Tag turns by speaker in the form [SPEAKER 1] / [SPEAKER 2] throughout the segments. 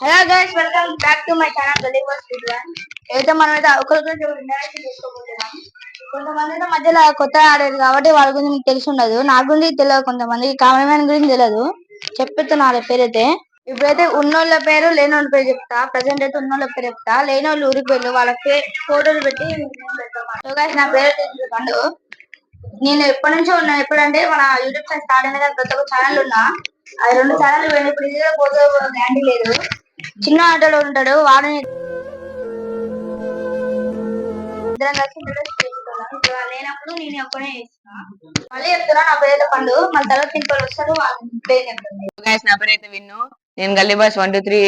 [SPEAKER 1] Hello guys welcome back to my channel Galli boss one అయితే మనం అయితే ఒకరికొకరు ఇంటరాక్షన్ చేసుకోబోతున్నాం కొంతమంది అయితే మధ్యలో కొత్త ఆడారు కాబట్టి వాళ్ళ గురించి మీకు తెలిసి ఉండదు. నా గురించి తెలియదు కొంతమంది కెమెరామెన్ గురించి తెలియదు. చెప్తున్నా వాళ్ళ పేరు అయితే ఇప్పుడైతే ఉన్నోళ్ళ పేరు లేనోళ్ళ పేరు చెప్తా. ప్రజెంట్ అయితే ఉన్నోళ్ళ పేరు చెప్తా. లేనోళ్ళు ఊరికి పేర్లు వాళ్ళ ఫోటోలు పెట్టి గైస్ నా పేరు అయితే పండు. నేను ఎప్పటి నుంచో ఉన్నా ఎప్పుడంటే మన యూట్యూబ్ ఛానల్ స్టార్ట్ అయిన ప్రతి ఒక్క ఛానల్ ఉన్నా. అది రెండు ఛానల్ పోయిన ఇప్పుడు పోతే గ్యారంటీ లేదు. చిన్న ఆటలో ఉంటాడు వాడిని లేనప్పుడు నేను ఒక్కనే మళ్ళీ చెప్తున్నా నా పేరు పండు. మళ్ళీ తర్వాత ఇంకోటి వస్తారు
[SPEAKER 2] నా పేరు అయితే విన్ను. నేను Galli boss one two three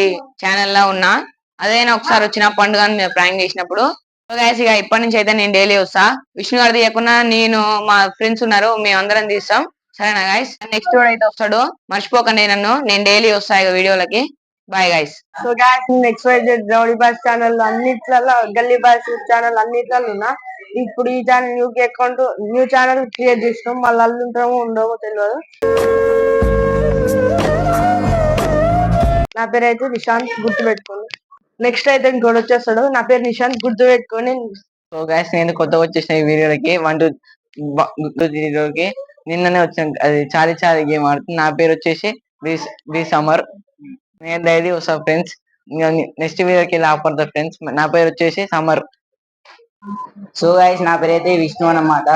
[SPEAKER 2] ఛానల్లో ఉన్నా. అదైనా ఒకసారి వచ్చిన పండుగ మీద ప్రాంక్ చేసినప్పుడు. గైస్ ఇక ఇప్పటి నుంచి అయితే నేను డైలీ వస్తా. విష్ణు గారు తీయకుండా నేను మా ఫ్రెండ్స్ ఉన్నారు మేము అందరం తీస్తాం. సరేనా గైస్ నెక్స్ట్ అయితే వస్తాడు. మర్చిపోకండి నన్ను. నేను డైలీ వస్తా ఇక వీడియోలకి. Bye guys
[SPEAKER 3] so guys next rowdy boss channel అన్నిట్లలో గల్లీ బాస్ ఛానల్ అన్నిట్లలో ఉన్నా ఇప్పుడు ఈ channel new account new channel create చేసినాం. మళ్ళీ అల్లు ఉంటామో ఉండవో తెలియదు. నా పేరు అయితే నిశాంత్ గుర్తు పెట్టుకోండి నెక్స్ట్ అయితే ఇంకోటి వచ్చేస్తాడు. నా పేరు నిశాంత్ గుర్తు పెట్టుకొని
[SPEAKER 2] సో గైస్ నేను కొత్తగా వచ్చేసిన ఈ వీడియోలకి వన్ టూ వీడియోకి నిన్ననే వచ్చాను అది చాలి చాలి గేమ్ ఆడుతుంది నా పేరు వచ్చేసి బి సమ్మర్ నేను డైలీ ఫ్రెండ్స్ నెక్స్ట్ వీడియోకి ఇలా ద ఫ్రెండ్స్ నా పేరు వచ్చేసి సమ్మర్
[SPEAKER 4] సో గైస్ నా పేరు అయితే విష్ణు అన్నమాట.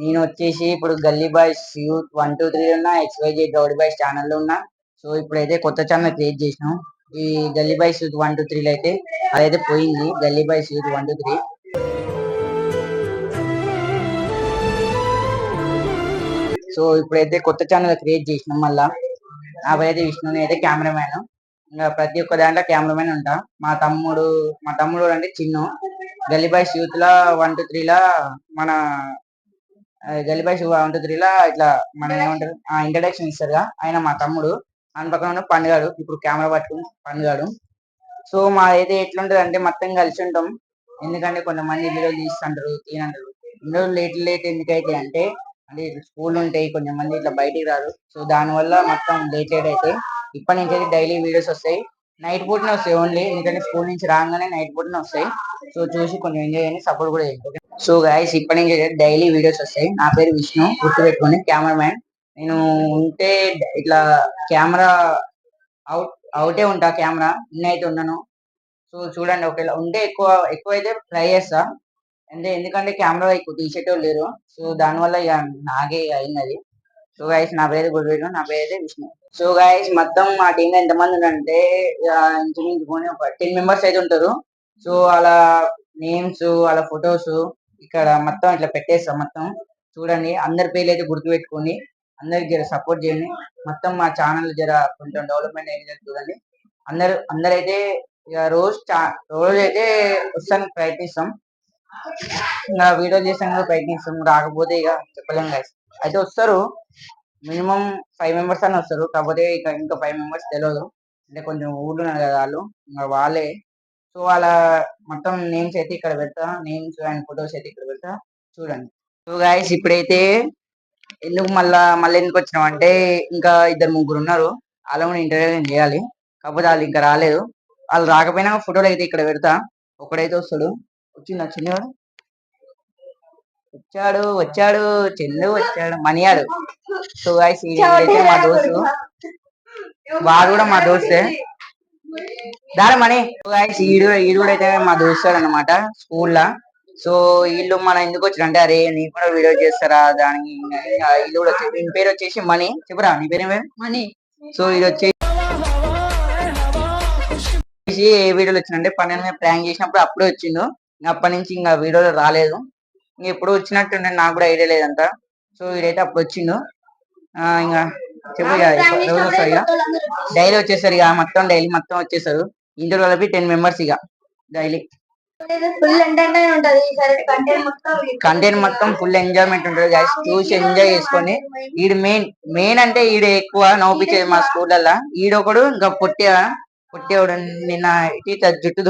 [SPEAKER 4] నేను వచ్చేసి ఇప్పుడు Galli boys youth one two three ఉన్నా ఎక్స్వైజీ గౌడి బాయ్స్ ఛానల్లో ఉన్నా. సో ఇప్పుడైతే కొత్త ఛానల్ క్రియేట్ చేసినాం. ఈ Galli boys youth one two త్రీలో అయితే అదైతే పోయింది. Galli boys youth one two three. So ఇప్పుడైతే కొత్త ఛానల్ క్రియేట్ చేసినాం మళ్ళా. నా పేరు అయితే విష్ణుని అయితే కెమెరామ్యాన్ ప్రతి ఒక్క దాంట్లో కెమెరామెన్ ఉంటా. మా తమ్ముడు మా తమ్ముడు అంటే చిన్ను. గల్లీబాయ్స్ యూత్ లా వన్ టూ త్రీ లా మన గల్లీబాయ్స్ వన్ టూ త్రీలా ఇట్లా మన ఏమంటారు? ఇంట్రడక్షన్ ఇస్తారుగా. ఆయన మా తమ్ముడు. అని పక్కన ఉన్న పండుగాడు. ఇప్పుడు కెమెరా పట్టుకుని పండుగాడు. సో మా అయితే ఎట్లుంటది అంటే మొత్తం కలిసి ఉంటాం. ఎందుకంటే కొంతమంది వీడియోలు తీస్తుంటారు తీనంటారు ఇందులో లేట్ లేట్ ఎందుకైతే అంటే అంటే స్కూల్ ఉంటాయి కొంతమంది ఇట్లా బయటికి రారు. సో దానివల్ల మొత్తం లేట్ లేట్ అయితే ఇప్పటి నుంచి అయితే డైలీ వీడియోస్ వస్తాయి. నైట్ పూటనే వస్తాయి ఓన్లీ ఎందుకంటే స్కూల్ నుంచి రాగానే నైట్ పూటనే వస్తాయి. సో చూసి కొంచెం ఎంజాయ్ చేయండి. సపోర్ట్ కూడా చేయండి. సో గాయస్ ఇప్పటి నుంచి అయితే డైలీ వీడియోస్ వస్తాయి. నా పేరు విష్ణు. గుర్తు పెట్టుకోండి కెమెరామ్యాన్ నేను ఉంటే ఇట్లా కెమెరా అవుట్ అవుటే ఉంటా కెమెరా అయితే ఉన్నాను సో చూడండి ఒకవేళ ఉంటే ఎక్కువ ఎక్కువ అయితే ట్రై చేస్తా. అంటే ఎందుకంటే కెమెరా ఎక్కువ తీసేటోళ్ళు లేరు. సో దానివల్ల ఇక నాకే అయింది అది. సో గైస్ నా పేరు గుర్తుపెట్టు నా పేరు విష్ణు. సో గైస్ మొత్తం మా టీమ్లో ఎంతమంది ఉన్నారంటే ఇంచుమించుకొని ఒక టెన్ మెంబర్స్ అయితే ఉంటారు. సో అలా నేమ్స్ వాళ్ళ ఫొటోస్ ఇక్కడ మొత్తం ఇట్లా పెట్టేస్తాం మొత్తం. చూడండి అందరి పేర్లు అయితే గుర్తు పెట్టుకొని అందరికి జర సపోర్ట్ చేయండి. మొత్తం మా ఛానల్ జర కొంచెం డెవలప్మెంట్ అయింది చూడండి. అందరు అందరైతే ఇక రోజు చా- రోజు అయితే వస్తానికి ప్రయత్నిస్తాం. ఇంకా వీడియో చేసాను ప్రయత్నిస్తాం. రాకపోతే ఇక చెప్పలేం కాదు అయితే వస్తారు. మినిమం ఫైవ్ మెంబర్స్ అని వస్తారు. కాకపోతే ఇక ఇంకా ఫైవ్ మెంబర్స్ తెలియదు అంటే కొంచెం ఊర్లు ఉన్నారు కదా వాళ్ళు. ఇంకా వాళ్ళే. సో వాళ్ళ మొత్తం నేమ్స్ అయితే ఇక్కడ పెడతా. నేమ్స్ అండ్ ఫొటోస్ అయితే ఇక్కడ పెడతా. చూడండి. సో గాయస్ ఇప్పుడైతే ఎందుకు మళ్ళా మళ్ళీ ఎందుకు వచ్చినాం అంటే ఇంకా ఇద్దరు ముగ్గురు ఉన్నారు. వాళ్ళ కూడా ఇంటర్వ్యూ చేయాలి. కాకపోతే వాళ్ళు ఇంకా రాలేదు. వాళ్ళు రాకపోయినా ఫోటోలు అయితే ఇక్కడ పెడతా. ఒకడైతే వస్తాడు. వచ్చిందా చిన్నవాడు? వచ్చాడు వచ్చాడు చెల్లు వచ్చాడు మనియాడు సో గాయస్ అయితే మా దోస్తు. వాడు కూడా మా దోస్తే. దాని మనీ గాయస్ ఈడు ఈడు కూడా అయితే మా దోస్తాడు అనమాట స్కూల్ లా సో వీళ్ళు మన ఎందుకు వచ్చారంటే అరే నీకు కూడా వీడియో చేస్తారా? దానికి వీళ్ళు కూడా వచ్చి వీని పేరు వచ్చేసి మనీ చెప్పురా నీ పేరు
[SPEAKER 1] మనీ
[SPEAKER 4] సో ఇది వచ్చేసి ఏ వీడియోలు వచ్చిందంటే పన్నెండు ప్రాంక్ చేసినప్పుడు అప్పుడే వచ్చిండు. అప్పటి నుంచి ఇంకా వీడియోలు రాలేదు. ఇంకా ఎప్పుడు వచ్చినట్టు నాకు కూడా ఐడియా లేదంట. సో వీడైతే అప్పుడు వచ్చిండు. ఆ, ఇంకా చెప్పు ఇక ఎప్పుడు- రోజు వస్తారు ఇక. డైలీ వచ్చేసారు ఇక మొత్తం డైలీ మొత్తం వచ్చేసారు ఇంటర్ కలిపి టెన్ మెంబర్స్ ఇక డైలీ.
[SPEAKER 1] కంటెంట్ మొత్తం
[SPEAKER 4] ఫుల్ ఎంజాయ్మెంట్ ఉంటుంది guys. చూసి ఎంజాయ్ చేసుకొని ఈడు మెయిన్ మెయిన్ అంటే ఈడు ఎక్కువ నవ్వుపించేది మా స్కూళ్ళల్లో ఈడొకడు ఇంకా పొట్టే పొట్టేవాడు నిన్న ఇటు జుట్టు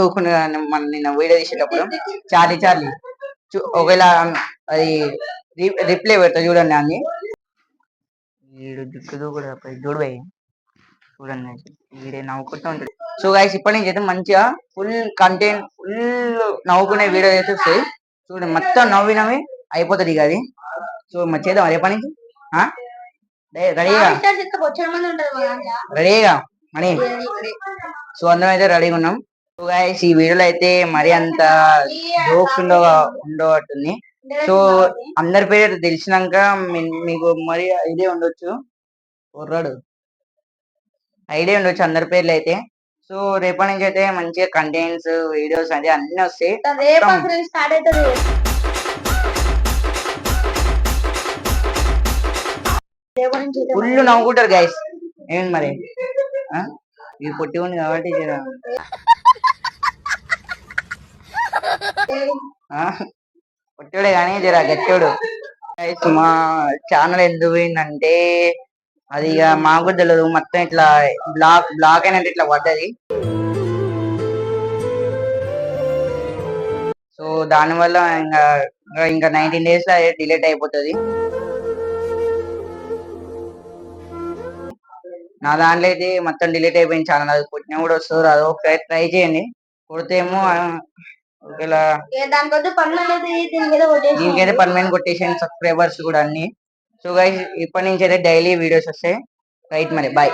[SPEAKER 4] మన నిన్న వీడియో తీసేటప్పుడు చార్లీ చార్లీ. చూ- ఒకవేళ అది రిప్లై పెడతా చూడండి అన్ని. ఈడు జుట్టు దూకుడు చూడు చూడండి వీడియో నవ్వుకుంటూ ఉంటుంది సో గైస్ ఇప్పటి నుంచి అయితే మంచిగా ఫుల్ కంటెంట్ ఫుల్ నవ్వుకునే వీడియో అయితే వస్తాయి. చూడండి మొత్తం నవ్వి నవ్వి అయిపోతుంది ఇక అది. సో మరి చేద్దాం రేపటి నుంచి? రెడీగా. రెడీగా మనీ? సో అందరం అయితే రెడీగా ఉన్నాం. గైస్ ఈ వీడియోలో అయితే మరి అంత జోక్స్ ఉండవ ఉండవట్టుంది. సో అందరి పేరు తెలిసినాక మీకు మరి ఐడియా ఉండొచ్చు. కుర్రాడు ఐడియా ఉండొచ్చు అందరి పేర్లు అయితే. సో రేపటి నుంచి అయితే మంచిగా కంటెంట్స్ వీడియోస్ అది అన్ని వస్తాయి. ఫుల్ నవ్వుకుంటారు గైస్ ఏమి మరి? ఆ? ఇది పొట్టి ఉంది కాబట్టి జర కానీ జర గట్టాడు. మా ఛానల్ ఎందుకు పోయిందంటే అది ఇక మాకు తెలియదు మొత్తం ఇట్లా బ్లాక్ బ్లాక్ అయినట్టు ఇట్లా పడ్డది. సో దానివల్ల ఇంకా ఇంకా నైన్టీన్ డేస్లో అయిపోతుంది. నా దాంట్లో అయితే మొత్తం డిలీట్ అయిపోయింది ఛానల్ అది. కొట్టినా కూడా వస్తుంది అది ఒకసారి ట్రై చేయండి. కొడితే
[SPEAKER 1] కొట్టేసి
[SPEAKER 4] దీనికైతే పర్మనెంట్ కొట్టేసాను సబ్స్క్రైబర్స్ కూడా అన్ని. సో గైస్ ఇప్పటి నుంచి అయితే డైలీ వీడియోస్ వస్తాయి. రైట్ మరి బాయ్